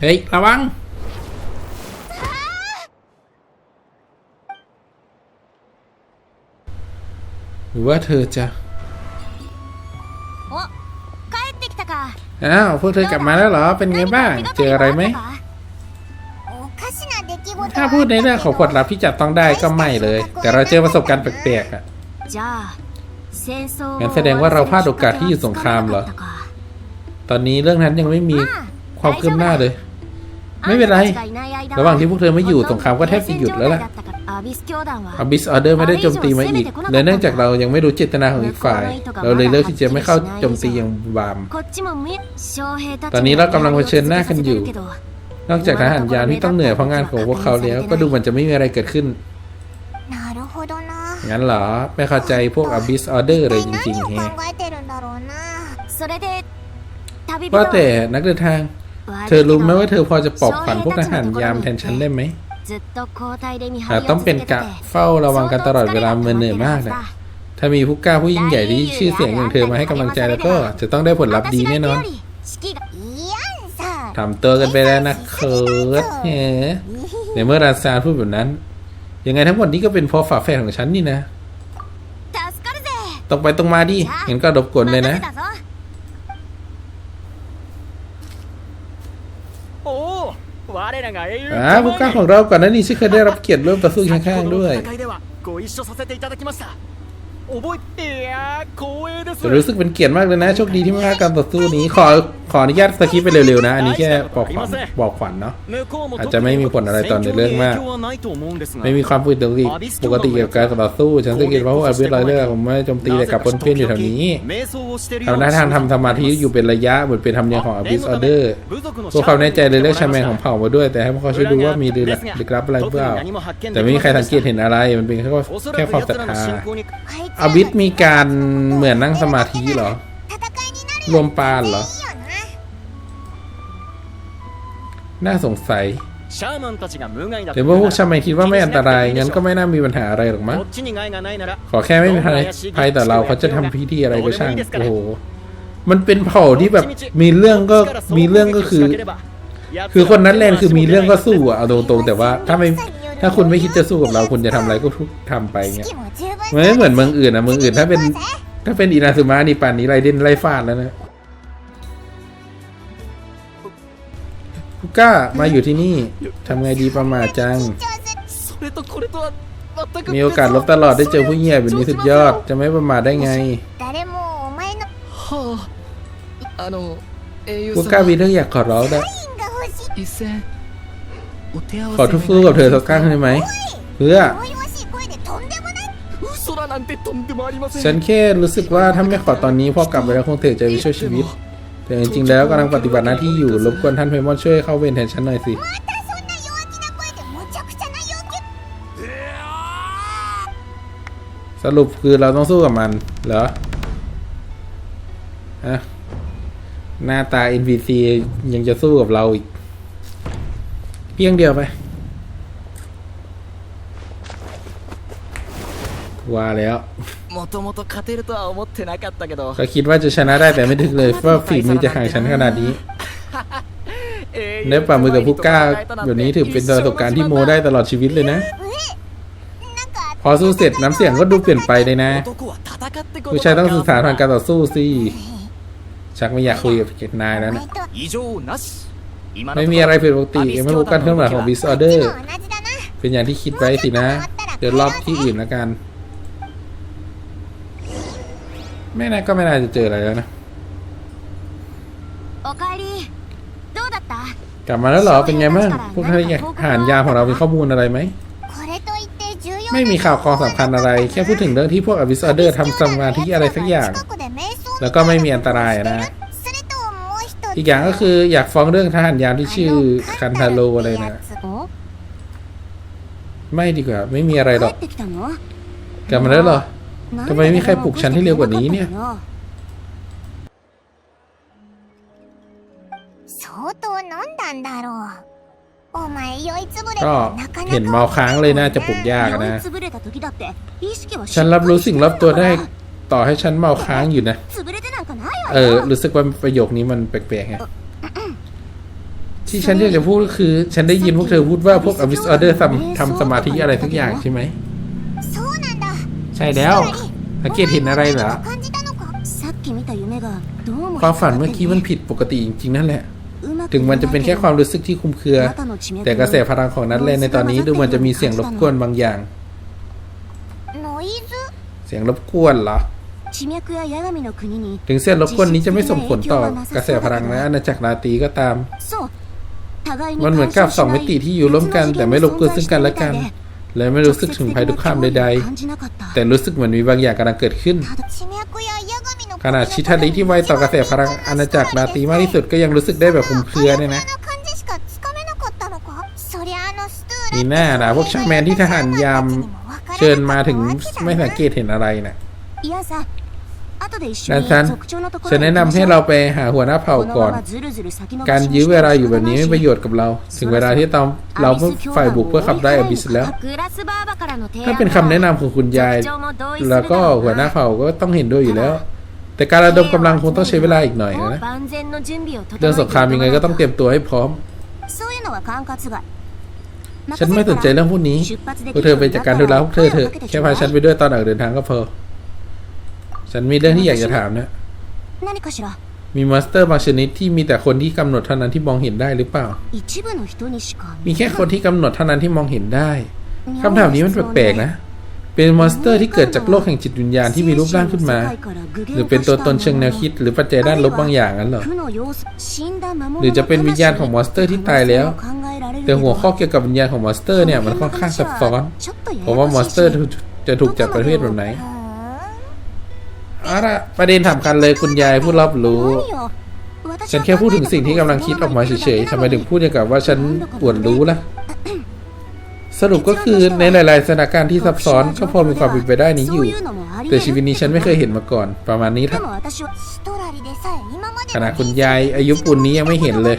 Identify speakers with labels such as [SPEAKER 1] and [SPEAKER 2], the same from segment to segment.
[SPEAKER 1] เฮ้ย ระวัง หรือว่าเธอจะอ้าวพวกเธอกลับมาแล้วเหรอ เป็นไงบ้าง เจออะไรไหม ถ้าพูดในเรื่องของผลลับที่จับต้องได้ก็ไม่เลย แต่เราเจอประสบการณ์แปลกๆอะงั้นแสดงว่าเราพลาดโอกาสที่อยู่สงครามเหรอ ตอนนี้เรื่องนั้นยังไม่มีความคืบหน้าเลย ไม่เป็นไร ระหว่างที่พวกเธอไม่อยู่สงครามก็แทบจะหยุดแล้วล่ะอาบิสออเดอร์ไม่ได้โจมตีมาอีกและเนื่องจากเรายังไม่รู้เจตนาของอีกฝ่าย เราเลยเลือกที่จะไม่เข้าโจมตีอย่างบาม ตอนนี้เรากำลังเผชิญหน้ากันอยู่ นอกจากทหารยานที่ต้องเหนื่อยเพราะงานของพวกเขาแล้ว ก็ดูเหมือนจะไม่มีอะไรเกิดขึ้นงั้นเหรอ ไม่เข้าใจพวกอาบิสออเดอร์เลยจริงๆเฮว่าแต่นักเดินทาง เธอรู้ไหมว่าเธอพอจะปอบขวัญพวกทหารยามแทนฉันได้ไหมต้องเป็นกะเฝ้าระวังกันตลอดเวลาเมื่อเหนื่อยมากนะถ้ามีผู้กล้าผู้ยิ่งใหญ่ที่ชื่อเสียงอย่างเธอมาให้กำลังใจแล้วก็จะต้องได้ผลลัพธ์ดีแน่นอนทำตัวกันไปแล้วนะเคิร์ดเนี่ยเมื่อราซานพูดแบบนั้น ยังไงทั้งหมดนี้ก็เป็นเพราะฝาแฝดของฉันนี่นะ ตรงไปตรงมาดิเข็นก็ดบกวนเลยนะ
[SPEAKER 2] ได้ยังไง
[SPEAKER 1] อ่าผู้กล้าของเราก่อนหน้านี้ที่เคยได้รับเกียรติร่วมต่อสู้ข้างๆด้วย แต่รู้สึกเป็นเกียรติมากเลยนะ โชคดีที่ไม่พลาดการต่อสู้นี้ ขอขออนุญาตสกิปไปเร็วๆนะ อันนี้แค่บอกขวัญบอกขวัญเนาะ อาจจะไม่มีผลอะไรตอนในเรื่องมาก ไม่มีความผิดปกติเกี่ยวกับการต่อสู้ ฉันสังเกตว่าพวกอาวุธไรเดอร์ผมไม่โจมตีแต่กับเพื่อนอยู่แถวนี้ทำหน้าทางทำสมาธิอยู่เป็นระยะเหมือนเป็นทำยังนีของอาวิสออเดอร์
[SPEAKER 2] ตัวค
[SPEAKER 1] เขาแน่ใจเลยเรียกชาแมนของเผ่ามาด้วย แต่ให้พวกเขาช่วยดูว่ามีหรือรับอะไรเปล่าแต่ไม่มีใครสังเกตเห็นอะไร มันเป็นแค่แค่ความศรัทธาอวิทมีการเหมือนนั่งสมาธิเหรอ รวมปานเหรอ น่าสงสัย
[SPEAKER 2] เดี๋
[SPEAKER 1] ยวพวกชาแมนคิดว่าไม่อันตราย งั้นก็ไม่น่ามีปัญหาอะไรหรอกมั้งขอแค่ไม่มีภัยต่เราเขาจะทำพิธีอะไรก็ช่าง โอ้โห มันเป็นเผ่าที่แบบมีเรื่องก็มีเรื่องก็คือ คือคนนั้นแลนคือมีเรื่องก็สู้อะเอาตรงๆแต่ว่าถ้าไม่ ถ้าคุณไม่คิดจะสู้กับเราคุณจะทำอะไรก็ทุกทำไปเงี้ยไม่เหมือนเมืองอื่นนะเมืองอื่นถ้าเป็น ถ้าเป็นอินาซึมะนี่ป่านนี้ไรเด่นไรฟาดแล้วนะคุก้ามาอยู่ที่นี่ทำไงดีประมาจัง มีโอกาสลบตลอดได้เจอผู้เหี้ยแบบนี้สุดยอด จะไม่ประมาทได้ไงคุก้ามีเรื่องอยากขอร้องนะ ขอทุบสู้กับเธอสักครั้งได้ไหมเพื่อฉันแค่รู้สึกว่าถ้าไม่ขอตอนนี้พ่อกลับไปแล้วคงเธอจะไปช่วยชีวิต แต่จริงๆแล้วกำลังปฏิบัติหน้าที่อยู่รบกวนท่านเพมอนช่วยเข้าเวรแทนฉันหน่อยสิสรุปคือเราต้องสู้กับมันเหรอฮะหน้าตา NPC ยังจะสู้กับเราอีก เพียงเดียวไป ว่าแล้ว
[SPEAKER 3] もともと勝てるとは思ってなかったけど
[SPEAKER 1] ก็คิดว่าจะชนะได้แต่ไม่ถึงเลยว่าฝีมือจะห่างฉันขนาดนี้
[SPEAKER 3] 英雄
[SPEAKER 1] ได้ปรับมือกับผู้กล้าแบบนี้ถือเป็นประสบการณ์ที่โมได้ตลอดชีวิตเลยนะ
[SPEAKER 4] なんか
[SPEAKER 1] พอสู้เสร็จน้ำเสียงก็ดูเปลี่ยนไปเลยนะ
[SPEAKER 3] 男は戦ってこ
[SPEAKER 1] ผู้
[SPEAKER 3] と
[SPEAKER 1] ชาย
[SPEAKER 3] だ
[SPEAKER 1] ต้องสื่อสารผ่าน
[SPEAKER 3] か
[SPEAKER 1] การต่อสู้สิ ชักไม่อยากคุยกับเกตนายแล้ว
[SPEAKER 4] お
[SPEAKER 1] นะ
[SPEAKER 4] 前と
[SPEAKER 3] 異常なし今の
[SPEAKER 1] ไม่มีอะไรผิดปกติยังไม่รู้การเคลื่อนไหวของบิ
[SPEAKER 4] ส
[SPEAKER 1] อ
[SPEAKER 4] อเดอร์
[SPEAKER 1] เป็นอย่างที่คิดไว้สินะ เดี๋ยวรอบที่อื่นแล้วกัน ไม่น่าก็ไม่น่าจะเจออะไรแล้วนะกลับมาแล้วเหรอ เป็นไงบ้าง พวกท่านอยากหานยาของเรามีข้อมูลอะไรไหม ไม่มีข่าวกองสำคัญอะไร แค่พูดถึงเรื่องที่พวกอวิสออเดอร์ทำสมาธิอะไรสักอย่าง แล้วก็ไม่มีอันตรายนะ อีกอย่างก็คืออยากฟ้องเรื่องทหารยามที่ชื่อคันทาโรอะไรนะไม่ดีกว่า ไม่มีอะไรหรอกกลับมาแล้วเหรอทำไมไม่มีใครปลุกฉันให้เร็วกว่านี้เนี่ยก็เห็นเมาค้างเลยน่าจะปลุกยากนะ ฉันรับรู้สิ่งรับตัวได้ ต่อให้ฉันเมาค้างอยู่นะ เออ รู้สึกว่าประโยคนี้มันแปลกๆฮะที่ฉันอยากจะพูดก็คือ ฉันได้ยินพวกเธอพูดว่าพวกอวิสออเดอร์ทำทำสมาธิอะไรทุกอย่างใช่ไหม ใช่แล้วสังเกตเห็นอะไรเหรอความฝันเมื่อกี้มันผิดปกติจริงๆนั่นแหละ ถึงมันจะเป็นแค่ความรู้สึกที่คุมเครือ แต่กระแสพลังของนัทเลนในตอนนี้ดูมันจะมีเสียงรบกวนบางอย่าง เสียงรบกวนเหรอ ถึงเส้นรบกวนนี้จะไม่ส่งผลต่อกระแสพลังในอาณาจักรนาตีก็ตาม มันเหมือนกับสองมิติที่อยู่ร่วมกัน แต่ไม่รบกวนซึ่งกันและกัน และไม่รู้สึกถึงภัยทุกข้ามใดๆ แต่รู้สึกเหมือนมีบางอย่างกำลังเกิดขึ้น ขนาดชิทาริที่ไวต่อกระแสพลังอาณาจักรนาตีมากที่สุดก็ยังรู้สึกได้แบบคุมเครือเนี่ยนะนี่แน่นะพวกชาแมนที่ทหารยามเชิญมาถึงไม่สังเกตเห็นอะไรนะ่ะ นะ
[SPEAKER 5] ครัน
[SPEAKER 1] จะแนะนำให้เราไปหาหัวหน้าเผ่าก่อน การยื้อเวลาอยู่แบบนี้ไม่ประโยชน์กับเรา ถึงเวลาที่เองเราเพิ่งฝ่ายบุกเพื่อขับไล่อบิสแล้ว ถ้าเป็นคำแนะนำของคุณยาย แล้วก็หัวหน้าเผ่าก็ต้องเห็นด้วยอยู่แล้ว แต่การระดมกำลังคงต้องใช้เวลาอีกหน่อยนะเรื่องสงครามยังไงก็ต้องเตรียมตัวให้พร้อมฉันไม่สนใจเรื่องพวกนี้พวกเธอไปจัดการธุระพวกเธอเถอะ แค่พาฉันไปด้วยตอนออกเดินทางก็พอันมีเรื่องที่อยากจะถามนะมีมาสเตอร์บางชนิดที่มีแต่คนที่กำหนดเท่านั้นที่มองเห็นได้หรือเปล่า มีแค่คนที่กำหนดเท่านั้นที่มองเห็นได้คำถามนี้มันแปลกๆนะ เป็นมอนสเตอร์ที่เกิดจากโลกแห่งจิตวิญญาณที่มีรูปร่างขึ้นมา หรือเป็นตัวตนเชิงแนวคิด หรือปัจจัยด้านลบบางอย่างนั้นหรอ หรือจะเป็นวิญญาณของมอนสเตอร์ที่ตายแล้ว แต่หัวข้อเกี่ยวกับวิญญาณของมอนสเตอร์เนี่ยมันค่อนข้างซับซ้อน ผมว่ามอนสเตอร์จะถูกจับประเภทแบบไหน เอาละประเด็นสำคัญเลยคุณยายผู้รับรู้ ฉันแค่พูดถึงสิ่งที่กำลังคิดออกมาเฉยๆทำไมถึงพูดอย่างกับว่าฉันปวดรู้ล่ะ สรุปก็คือในหลาย ๆสถานการณ์ที่ซับซ้อนก็พอมีความเป็นไปได้นี้อยู่ แต่ชีวิตนี้ฉันไม่เคยเห็นมาก่อน ประมาณนี้ครับขณะคุณยายอายุปุ่นนี้ยังไม่เห็นเลย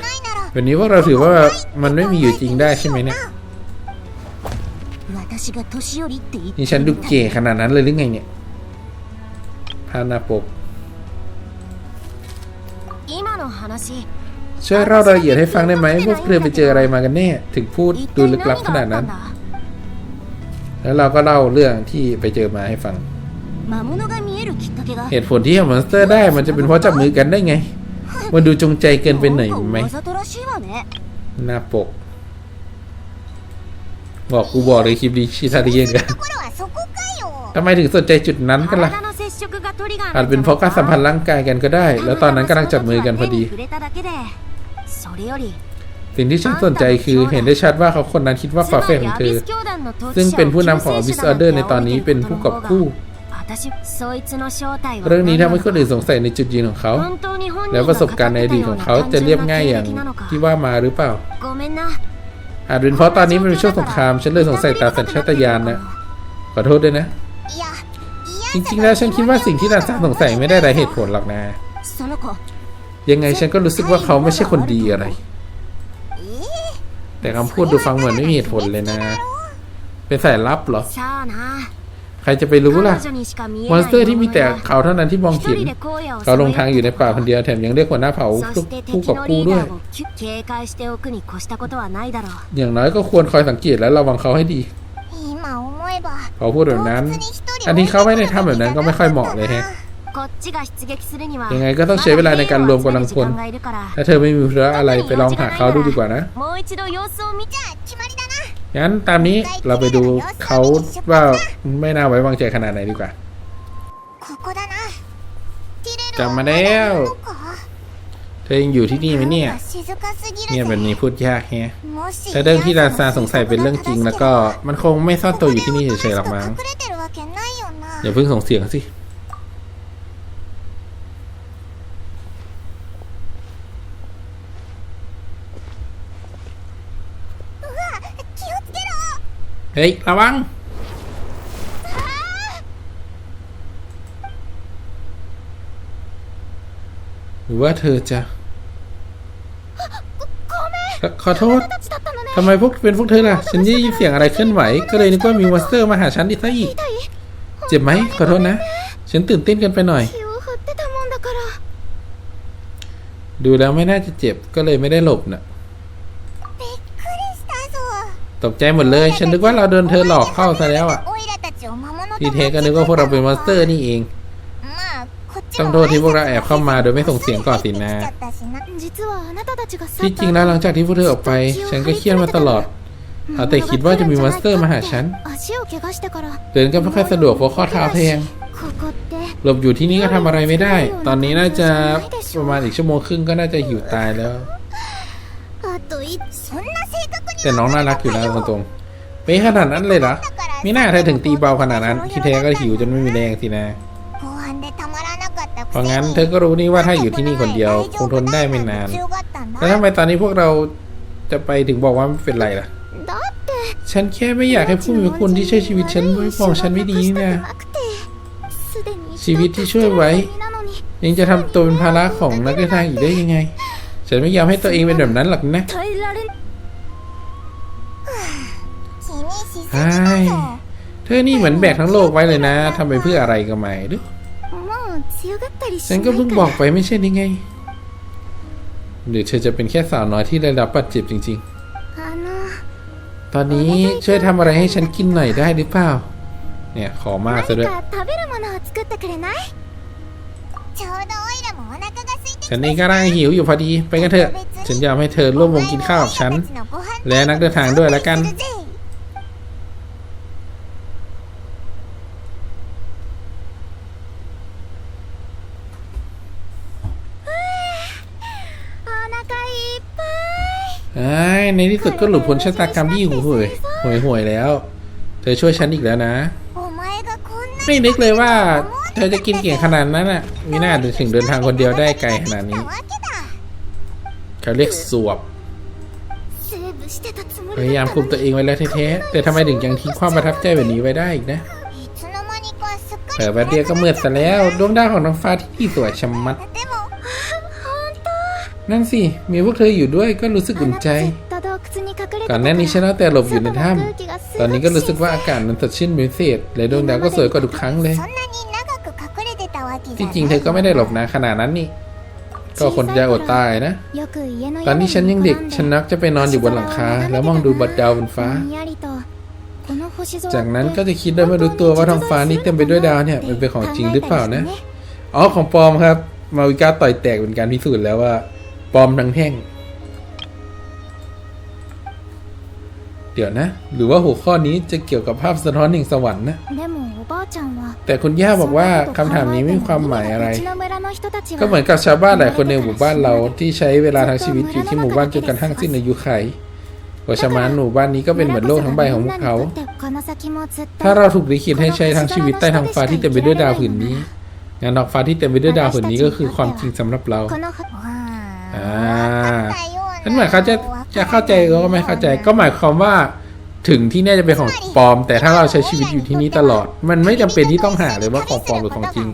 [SPEAKER 1] แบบนี้พวกเราถือว่ามันไม่มีอยู่จริงได้ใช่ไหมเนี่ยนี่ฉันดูเก๋ขนาดนั้นเลยหรือไงเนี่ย ฮานาปกช่วยเล่ารายละเอียดให้ฟังได้ไหมพวกเธอไปเจออะไรมากันแน่ถึงพูดดูลึกลับขนาดนั้น แล้วเราก็เล่าเรื่องที่ไปเจอมาให้ฟัง เหตุผลที่มอนสเตอร์ได้มันจะเป็นเพราะจับมือกันได้ไง มันดูจงใจเกินไปหน่อยไหมหน้าปก บอกกูบอกเลยคลิปดีชิทาเรียนกันทำไมถึงสนใจจุดนั้นกันล่ะ อาจเป็นเพราะการสัมพันธ์ร่างกายกันก็ได้ แล้วตอนนั้นกำลังจับมือกันพอดี สิ่งที่ฉันสนใจคือเห็นได้ชัดว่าเขาคนนั้นคิดว่าฝาเฟ่ของเธอ ซึ่งเป็นผู้นำของอวิสออเดอร์ในตอนนี้เป็นผู้กอบกู้เรื่องนี้ทำให้คนอื่นสงสัยในจุดยืนของเขา แล้วประสบการณ์ในอดีตของเขาจะเรียบง่ายอย่างที่ว่ามาหรือเปล่า อาจเป็นเพราะตอนนี้มันเป็นช่วงสงคราม ฉันเลยสงสัยตาสัญชาตญาณนะ ขอโทษด้วยนะ จริงๆ แล้วฉันคิดว่าสิ่งที่นาซาสงสัยไม่ได้ไรเหตุผลหรอกนะ ยังไงฉันก็รู้สึกว่าเขาไม่ใช่คนดีอะไร แต่คำพูดดูฟังเหมือนไม่มีเหตุผลเลยนะ เป็นสายลับเหรอ ใครจะไปรู้ล่ะ มอนสเตอร์ที่มีแต่เขาเท่านั้นที่มองเห็นเขาลงทางอยู่ในป่าคนเดียวแถมยังเรียกหัวหน้าเผ่าผู้กับกู้ด้วย อย่างน้อยก็ควรคอยสังเกตและระวังเขาให้ดี พอพูดแบบนั้น อันที่เขาไปในถ้ำแบบนั้นก็ไม่ค่อยเหมาะเลยแฮะยังไงก็ต้องใช้เวลาในการรวมกำลังพลถ้าเธอไม่มีเรืออะไรไปลองหาเขาดูดีกว่านะงั้นตามนี้เราไปดูเขาว่าไม่น่าไว้วางใจขนาดไหนดีกว่าจำมาแล้ว เธอยังอยู่ที่นี่ไหมเนี่ยเนี่ยบแบบนี้พูดยากแฮะแต่เรื่องที่ราซาสงสัยเป็นเรื่องจริง แล้วก็มันคงไม่ซ่อนตัวอยู่ที่นี่เฉยๆหรอกมั้งอย่าเพิ่งส่งเสียงสิเฮ้ยระวังหรือว่าเธอจะ ขอโทษทำไมพวกเป็นพวกเธอล่ะ ฉันยินเสียงอะไรเคลื่อนไหว ก็เลยนึกว่ามีมอนสเตอร์มาหาฉันอีกซะอีก เจ็บไหมขอโทษนะ ฉันตื่นเต้นกันไปหน่อย ดูแล้วไม่น่าจะเจ็บก็เลยไม่ได้หลบนะ่ะตกใจหมดเลย ฉันนึกว่าเราโดนเธอหลอกเข้าซะแล้วอะ ที่เทก็นึกว่าพวกเราเป็นมอนสเตอร์นี่เอง ต้องโทษที่พวกเราแอบเข้ามาโดยไม่ส่งเสียงก่อนสินะ ที่จริงแล้วหลังจากที่พวกเธอออกไป ฉันก็เครียดมาตลอดเอาแต่คิดว่าจะมีมอนสเตอร์มาหาฉัน เดินก็ไม่ค่อยสะดวกเพราะข้อเท้าแพงหลบอยู่ที่นี่ก็ทำอะไรไม่ได้ ตอนนี้น่าจะประมาณอีกชั่วโมงครึ่งก็น่าจะหิวตายแล้ว แต่น้องน่ารักอยู่แล้วตรงๆไม่ขนาดนั้นเลยเหรอไม่น่าเธอถึงตีเบาขนาดนั้น ที่แท้ก็หิวจนไม่มีแรงสินะ เพราะงั้นเธอก็รู้นี่ว่าถ้าอยู่ที่นี่คนเดียวคงทนได้ไม่นาน แล้วทำไมตอนนี้พวกเราจะไปถึงบอกว่าไม่เป็นไรล่ะ ฉันแค่ไม่อยากให้ผู้มีคุณที่ช่วยชีวิตฉันไม่ฟ้องฉันไม่ดีนะ ชีวิตที่ช่วยไว้ ยังจะทำตัวเป็นภาระของนักเดินทางอีกได้ยังไง ฉันไม่ยอมให้ตัวเองเป็นแบบนั้นหรอกนะใช่เธอนี่เหมือนแบกทั้งโลกไว้เลยนะทำไปเพื่ออะไรก็ไม่รู้ ฉั
[SPEAKER 5] น
[SPEAKER 1] ก็เพิ่งบอกไปไม่ใช่นี่ไง หรือเธอจะเป็นแค่สาวน้อยที่ได้รับบาดเจ็บจริง ๆ ตอนนี้ช่วยทำอะไรให้ฉันกินหน่อยได้หรือเปล่า เนี่ยขอมากซะด้วยฉันนี่ก็ร่างหิวอยู่พอดี ไปกันเถอะ ฉันยอมให้เธอร่วมวงกินข้าวกับฉัน และนักเดินทางด้วยแล้วกัน ในที่สุดก็หลุดพ้นชะตากรรมที่หูวยหวยหวยแล้ว เธอช่วยฉันอีกแล้วนะ ไม่นึกเลยว่า เธอจะกินเก่งขนาดนั้นอะมีหน้าถึงเดินทางคนเดียวได้ไกลขนาดนี้เขาเรียกสวบพยายามคุมตัวเองไว้แล้วแท้ๆแต่ทำไมถึงยังทิ้งความประทับใจแบบนี้ไว้ได้อีกนะเผอแป๊บเดียวก็เมื่อดซะแล้วดวงดาวของน้องฟ้าที่สวยชะมัด นั่นสิ มีพวกเธออยู่ด้วยก็รู้สึกอุ่นใจ ก่อนหนนี้ฉันเอาแต่หลบอยู่ในถ้ำตอนนี้ก็รู้สึกว่าอากาศมันสดชื่นเป็นพิเศษและดวงดาวก็สวยกว่าทุกครั้งเลย ที่จริงเธอก็ไม่ได้หลบนะขนาดนั้นนี่ ก็คนจะอดตายนะ ตอนที่ฉันยังเด็ก ฉันนักจะไปนอนอยู่บนหลังคา แล้วมองดูบัดดาวบนฟ้า จากนั้นก็จะคิดได้ไม่รู้ตัวว่าท้องฟ้านี้เต็มไปด้วยดาวเนี่ยมันเป็นของจริงหรือเปล่านะ อ๋อของปลอมครับ มาวิก้าต่อยแตกเป็นการพิสูจน์แล้วว่าปลอมทั้งแท่ง เดี๋ยวนะ หรือว่าหัวข้อนี้จะเกี่ยวกับภาพสะท้อนแห่งสวรรค์นะ แต่คุณย่าบอกว่าคำถามนี้ไม่มีความหมายอะไร ก็เหมือนกับชาวบ้านหลายคนในหมู่บ้านเราที่ใช้เวลาทั้งชีวิตอยู่ที่หมู่บ้านจนกระทั่งสิ้นอายุไขเพราะฉะนหมู่บ้านนี้ก็เป็นเหมือนโลกทั้งใบของพวกเขา ถ้าเราถูกลิขิตให้ใช้ทั้งชีวิตใต้ท้องฟ้าที่เต็มไปด้วยดาวผืนนี้ งานดอกฟ้าที่เต็มไปด้วยดาวผืนนี้ก็คือความจริงสำหรับเรา
[SPEAKER 4] อ่า
[SPEAKER 1] นั่นหมายความจะ จะเข้าใจก็ไม่เข้าใจก็หมายความว่า ถึงที่แน่จะเป็นของปลอม แต่ถ้าเราใช้ชีวิตอยู่ที่นี่ตลอด มันไม่จำเป็นที่ต้องหาเลยว่าของปลอมหรือของจริง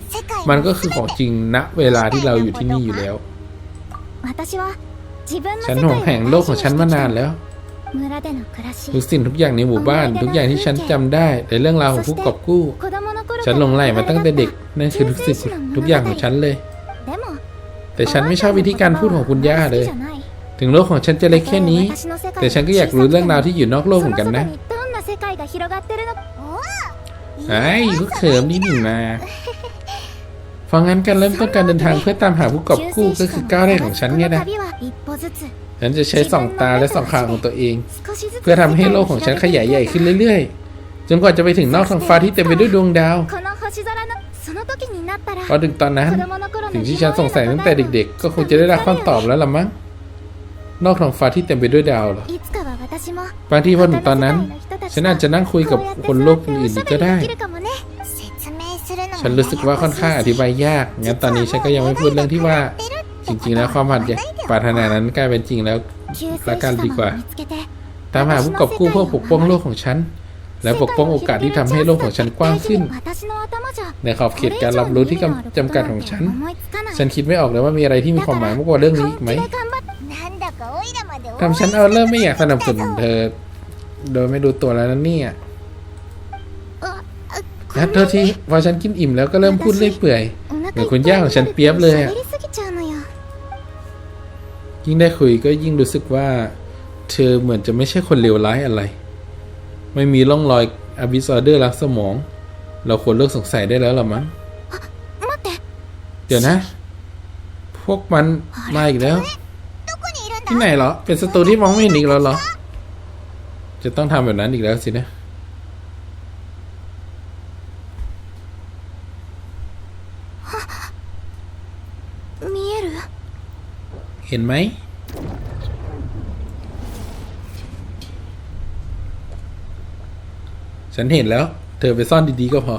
[SPEAKER 1] มันก็คือของจริงณเวลาที่เราอยู่ที่นี่อยู่แล้วฉันห่วงแห่งโลกของฉันมานานแล้วทุกสิ่งทุกอย่างในหมู่บ้าน ทุกอย่างที่ฉันจำได้ในเรื่องราวของผู้กอบกู้ ฉันลงไหลมาตั้งแต่เด็กนั่นคือทุกสิ่งทุกอย่างของฉันเลย แต่ฉันไม่ชอบวิธีการพูดของคุณย่าเลย ถึงโลกของฉันจะเล็กแค่นี้ แต่ฉันก็อยากรู้เรื่องราวที่อยู่นอกโลกเหมือนกันนะไอ้ลูกเขิมนี่หนึ่งนะฟังงั้นกานเริ่มต้นการเดินทางเพื่อตามหาผู้กอบกู้ก็คือก้าวแรกของฉันไงนะฉันจะใช้สองตาและสองขาของตัวเอง เพื่อทำให้โลกของฉันขยายใหญ่ขึ้นเรื่อยๆจนกว่าจะไปถึงนอกท้องฟ้าที่เต็มไปด้วยดวงดาวพอถึงตอนนั้นสิ่งที่ฉันสงสัยตั้งแต่เด็ก ๆ ก็คงจะได้รับคำตอบแล้วล่ะมั้ง นอกท้องฟ้าที่เต็มไปด้วยดาวหรอบางทีพอถึงตอนนั้น ฉันอาจจะนั่งคุยกับคนโลกอื่นก็ได้ ฉันรู้สึกว่าค่อนข้างอธิบายยาก งั้นตอนนี้ฉันก็ยังไม่พูดเรื่องที่ว่า จริงๆ แล้วความผัดงปรารถนานั้นกลายเป็นจริงแล้วละกันดีกว่า ตามหาผู้กอบกู้เพื่อปกป้องโลกของฉัน และปกป้องโอกาสที่ทำให้โลกของฉันกว้างขึ้น ในขอบเขตการรับรู้ที่จำกัดของฉัน ฉันคิดไม่ออกเลยว่ามีอะไรที่มีความหมายมากกว่าเรื่องนี้อีกไหม ทำฉันเอาเริ่มไม่อยากสนับสนุนเธอ โดยไม่ดูตัวแล้วนะเนี่ยนะเธอที่พอฉันกินอิ่มแล้วก็เริ่มพูดเรื่อยเปื่อยเหมือนคุณย่าของฉันเปียบเลยยิ่งได้คุยก็ยิ่งรู้สึกว่า เธอเหมือนจะไม่ใช่คนเลวร้ายอะไร ไม่มีร่องรอยอบิสอเดอร์ลักสมอง เราควรเลิกสงสัยได้แล้วหรอมั้งเดี๋ยวนะ พวกมันมาอีกแล้ว ที่ไหนเหรอ เป็นศัตรูที่มองไม่เห็นอีกแล้วเหรอ จะต้องทำแบบนั้นอีกแล้วสินะเห็นไหมฉันเห็นแล้ว เธอไปซ่อนดีๆก็พอ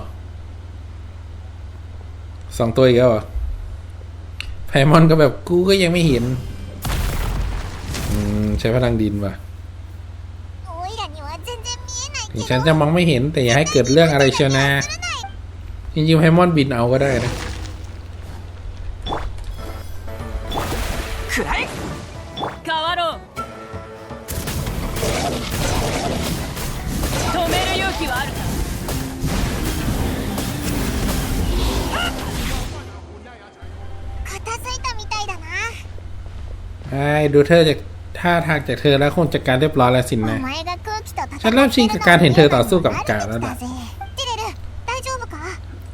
[SPEAKER 1] สองตัวอีกแล้วอะไพมอนก็แบบกูก็ยังไม่เห็น อืม ใช้พลังดินว่ะ
[SPEAKER 4] おいらには全然見えない
[SPEAKER 1] ถึงฉันจะมองไม่เห็น แต่อย่าให้เกิดเรื่องอะไรเชียวนะ จริงๆไพมอนบินเอาก็ได้นะ
[SPEAKER 3] くらえ
[SPEAKER 6] 変わろう止める勇気はあるか
[SPEAKER 4] 片付いたみたいだな
[SPEAKER 1] ใช่ดูเธอจาก ท่าทางจากเธอแล้วคงจัดการเรียบร้อยแล้วสินนะฉันเริ่มชิงกับการเห็นเธอต่อสู้กับอากาศแล้วนะ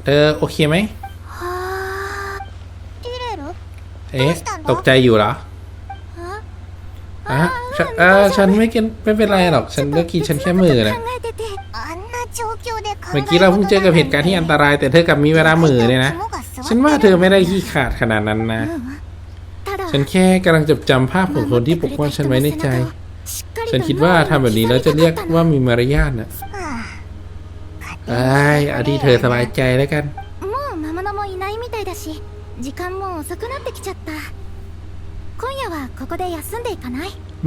[SPEAKER 1] เธอโอเคไหมเอ๊ะตกใจอยู่เหรออะเอฉันไม่เป็นไม่เป็นไรหรอก ฉันเมื่อกี้ฉันแค่มือนะเมื่อกี้เราเพิ่งเจอกับเหตุการณ์ที่อันตราย แต่เธอกับมีเวลามือเยนะ ฉันว่าเธอไม่ได้ขี้ขาดขนาดนั้นนะ ฉันแค่กำลังจดจำภาพของคนที่ปกป้องฉันไว้ในใจ ฉันคิดว่าทำแบบนี้แล้วจะเรียกว่ามีมารยาทนะไอ้อดีตเธอสบายใจแล้วกัน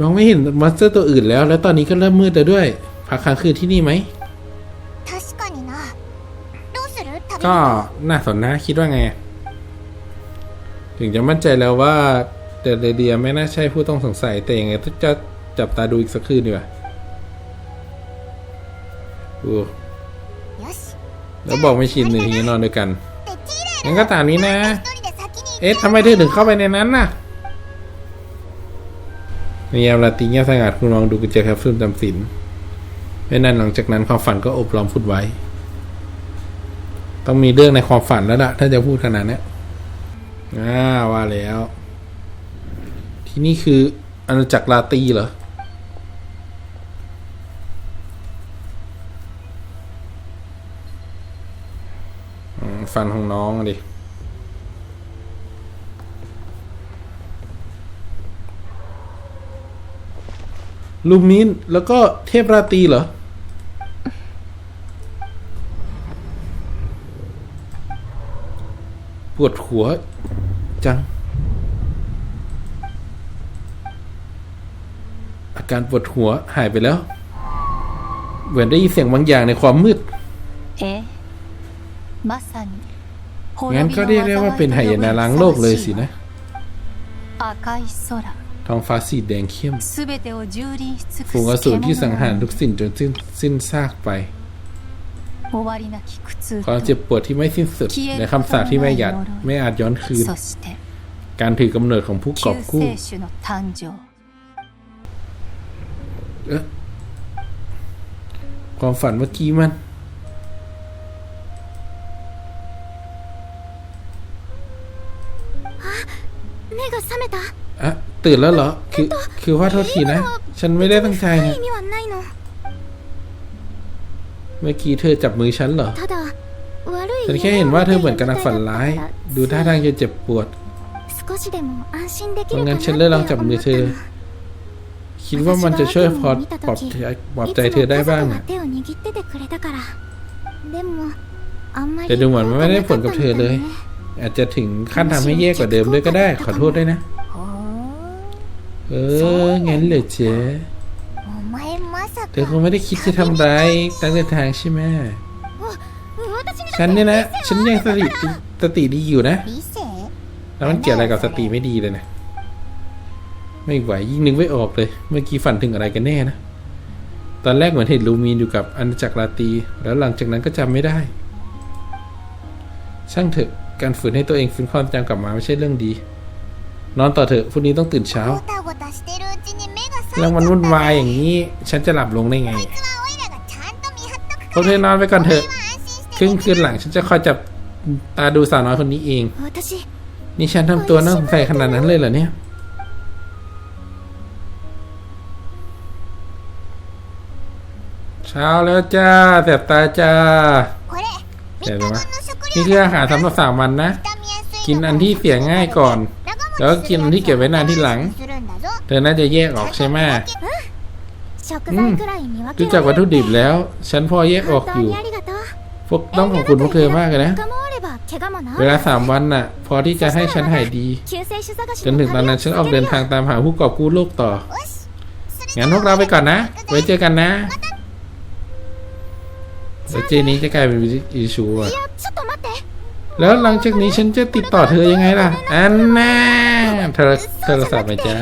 [SPEAKER 1] มองไม่เห็นมอนสเตอร์ตัวอื่นแล้ว แล้วตอนนี้ก็เริ่มมืดแล้วด้วย พักค้างคืนที่นี่ไหม ก็น่าสนนะคิดว่าไง ถึงจะมั่นใจแล้วว่า แต่เรเดียไม่น่าใช่ผู้ต้องสงสัยแต่ยังไงต้อจะจับตาดูอีกสักคืนดีกว่าโอ้แล้วบอกไม่ชินหนึ่งทีนอนด้วยกันงั้นก็ตามนี้นะ เอ๊ะทำไมเธอถึงเข้าไปในนั้นน่ะในยามราตรีเงียบสงัดคุณลองดูกุญแจแคปซูมจำศีลไม่นานหลังจากนั้นความฝันก็อบล้อมฟุดไว้ ต้องมีเรื่องในความฝันแล้วล่ะ ถ้าจะพูดขนาดนี้อ้าว่าแล้ว ที่นี่คืออาณาจักรลาตีเหรอ ฟันของน้องดิลูมินแล้วก็เทพราตีเหรอ ปวดหัวจัง อา การปวดหัวหายไปแล้วเหมือนได้ยินเสียงบางอย่างในความมืดงั้นก็เรียกได้ว่าเป็นไหายนาล้างโลกเลยสินะ ท้องฟ้าสีแดงเข้มฝูงอสูรที่สังหารทุกสิ่งจนสิ้นสิ้นซากไป ความเจ็บปวดที่ไม่สิ้นสุดในคำสาปที่ไม่หยัดไม่อาจย้อนคืน การถือกำเนิดของผู้กอบกู้ เออความฝันเมื่อกี้มัน อะตื่นแล้วเหรอ คือ คือว่าโทษทีนะ ฉันไม่ได้ตั้งใจนะ เมื่อกี้เธอจับมือฉันเหรอ ฉันแค่เห็นว่าเธอเหมือนกำลังฝันร้าย ดูท่าทางจะเจ็บปวดเพราะงั้
[SPEAKER 5] น
[SPEAKER 1] ฉันเลยลองจับมือเธอ คิดว่ามันจะช่วยพอปลอบใจปลอบใจเธอได้บ้างแต่ดูเหมือนมันไม่ได้ผลกับเธอเลย อาจจะถึงขั้นทำให้แย่กว่าเดิมด้วยก็ได้ ขอโทษด้วยนะ เออ งั้นเหรอเจ๊เธอคงไม่ได้คิดจะทำร้ายตั้งแต่ทางใช่ไหมฉันเนี่ยนะ ฉันยังสติสติดีอยู่นะ แล้วมันเกี่ยวอะไรกับสติไม่ดีเลยนะ ไม่ไหวยิ่งนึกไม่ออกเลย เมื่อกี้ฝันถึงอะไรกันแน่นะ ตอนแรกเหมือนเห็นลูมีนอยู่กับอันจักรลาตี แล้วหลังจากนั้นก็จำไม่ได้ ช่างเถอะ การฝืนให้ตัวเองฟื้นความจำกลับมาไม่ใช่เรื่องดี นอนต่อเถอะพรุ่งนี้ต้องตื่นเช้า แล้วมันวุ่นวายอย่างนี้ ฉันจะหลับลงได้ไงพวกเธอนอนไปก่อนเถอะ ครึ่งคืนหลังฉันจะคอยจับตาดูสาวน้อยคนนี้เอง นี่ฉันทำตัวน่าสงสัยขนาดนั้นเลยเหรอเนี่ย เช้าแล้วจ้าเสบตาจ้าเห็นไหมนี่คืออาหารสำหรับสามวันนะ กินอันที่เสียง่ายก่อน แล้วกินอันที่เก็บไว้นานที่หลัง เธอน่าจะแยกออกใช่ไหมรู้จักวัตถุดิบแล้ว ฉันพอแยกออกอยู่ พวกต้องขอบคุณพวกเธอมากเลยนะ เวลาสามวันน่ะ พอที่จะให้ฉันหายดี จนถึงตอนนั้นฉันออกเดินทางตามหาผู้กอบกู้โลกต่อ งั้นพวกเราไปก่อนนะ ไว้เจอกันนะ แล้วเจนี้จะกลายเป็นอิชูอ่แล้วหลังจากนี้ฉันจะติดต่อเธอยังไงล่ะ อันน่าโทรโทรศัพท์ไปจ้า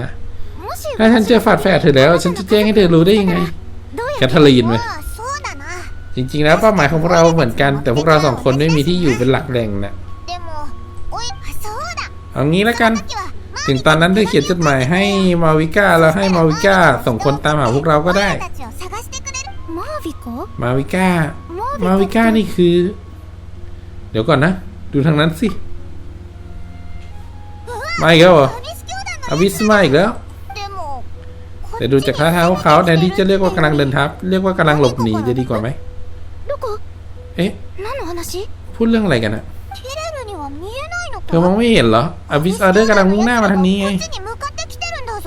[SPEAKER 1] ถ้าฉันเจอฝาดแฝดเธอแล้ว ฉันจะแจ้งให้เธอรู้ได้ยังไง แคทเธอรีนไหมจริงๆ แล้วเป้าหมายของพวกเราเหมือนกัน แต่พวกเราสองคนไม่มีที่อยู่เป็นหลักแหล่งนะ่ะเอางี้แล้วกัน ถึงตอนนั้นเธอเขียนจดหมายให้มาวิก้าแล้วให้มาวิก้าส่งคนตามหาพวกเราก็ได้ มาวิก้า มาวิก้านี่คือ เดี๋ยวก่อนนะ ดูทางนั้นสิ มาอีกแล้วเหรออวิสมาอีกแล้ว แต่ดูจากท่าทางของเขาแทนที่จะเรียกว่ากำลังเดินทัพเรียกว่ากำลังหลบหนีจะดีกว่าไหมเอ๊ะพูดเรื่องอะไรกันอะเธอมองไม่เห็นเหรออวิสอาเดอร์กำลังมุ่งหน้ามาทางนี้ไง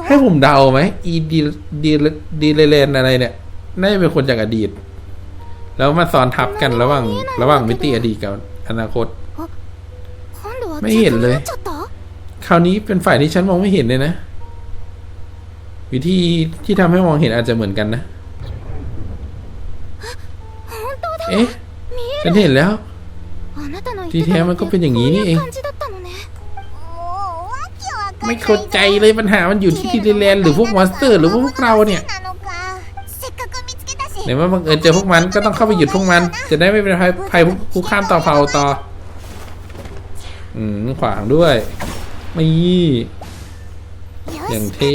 [SPEAKER 1] ให้ผมเดาไหมอีดีดีดีเลนอะไรเนี่ย น่าจะเป็นคนจากอดีต แล้วมาซ้อนทับกันระหว่างระหว่างมิติอดีตกับอนาคต ไม่เห็นเลย คราวนี้เป็นฝ่ายที่ฉันมองไม่เห็นเลยนะ วิธีที่ทำให้มองเห็นอาจจะเหมือนกันนะ เอ๊ะ ฉันเห็นแล้ว ทีแท้มันก็เป็นอย่างนี้นี่เอง ไม่เข้าใจเลยปัญหามันอยู่ที่ดิเลนหรือพวกมอนสเตอร์ หรือพวกเราเนี่ย หรือว่าบังเอิญเจอพวกมันก็ต้องเข้าไปหยุดพวกมัน จะได้ไม่เป็นภัยภัยผู้ข้ามต่อเผาต่อ อืมขวางด้วยไม่อย่างเท่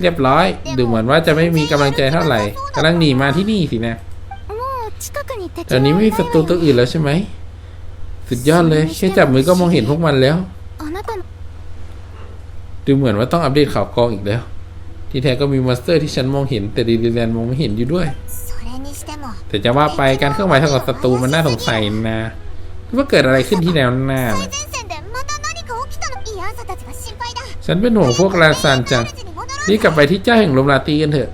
[SPEAKER 1] เรียบร้อย ดูเหมือนว่าจะไม่มีกำลังใจเท่าไหร่กำลังหนีมาที่นี่สินะตอนนี้ไม่มีศัตรูตัวอื่นแล้วใช่ไหมสุดยอดเลย แค่จับมือก็มองเห็นพวกมันแล้ว ดูเหมือนว่าต้องอัปเดตข่าวกองอีกแล้ว ที่แท้ก็มีมอนสเตอร์ที่ฉันมองเห็น แต่ดีดีแลนมองไม่เห็นอยู่ด้วย แต่จะว่าไปการเครื่องหมายทางกับศัตรูมันน่าสงสัยนะว่าเกิดอะไรขึ้นที่แนวหน้าฉันเป็นห่วงพวกราซานจังนี่กลับไปที่เจ้าแห่งลมลาตีกันเถอะ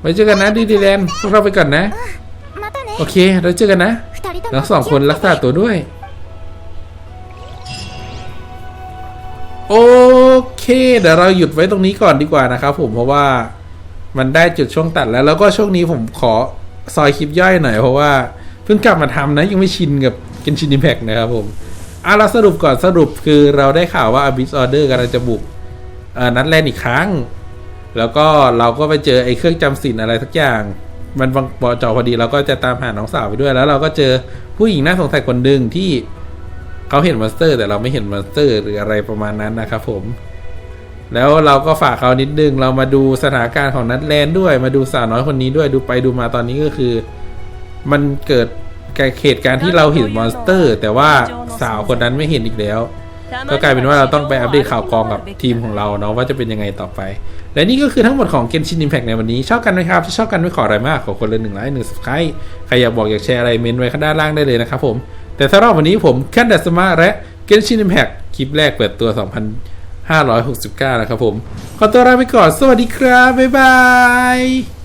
[SPEAKER 1] ไว้เจอกันนะดีดีแลนพวกเราไปก่อนนะ โอเค เราเจอกันนะเราสองคนรักษาตัวด้วย เคเดี๋ยวเราหยุดไว้ตรงนี้ก่อนดีกว่านะครับผมเพราะว่ามันได้จุดช่วงตัดแล้ว แล้วก็ช่วงนี้ผมขอซอยคลิปย่อยหน่อยเพราะว่าเพิ่งกลับมาทำนะยังไม่ชินกับ Genshin Impact นะครับผมอะเราสรุปก่อนสรุปคือเราได้ข่าวว่า Abyss Order กำลังจะบุกนัดแลนด์อีกครั้ง แล้วก็เราก็ไปเจอไอ้เครื่องจำสินอะไรสักอย่าง มันบังบอจอพอดีเราก็จะตามหาน้องสาวไปด้วยแล้ว เราก็เจอผู้หญิงน่าสงสัยคนหนึ่งที่เขาเห็นมอนสเตอร์ แต่เราไม่เห็นมอนสเตอร์หรืออะไรประมาณนั้นนะครับผม แล้วเราก็ฝากเขานิดนึง เรามาดูสถานการณ์ของนัดแลนด์ด้วย มาดูสาวน้อยคนนี้ด้วย ดูไปดูมาตอนนี้ก็คือ มันเกิดเหตุการณ์ที่เราเห็นมอนสเตอร์ แต่ว่าสาวคนนั้นไม่เห็นอีกแล้ว ก็กลายเป็นว่าเราต้องไปอัปเดตข่าวกรองกับทีมของเราเนาะว่าจะเป็นยังไงต่อไป และนี่ก็คือทั้งหมดของ Genshin Impact ในวันนี้ ชอบกันไหมครับถ้าชอบกันไม่ขออะไรมาก ขอคนละหนึ่งไลค์หนึ่งสไครต์ใครอยากบอกอยากแชร์อะไรเมนไว้ข้างด้านล่างได้เลยนะครับผม แต่สำหรับวันนี้ผมแคนดัสมาและ Genshin Impact คลิปแรกเปิดตัว 569 นะครับผม ขอตัวลาไปก่อน สวัสดีครับ บ๊ายบาย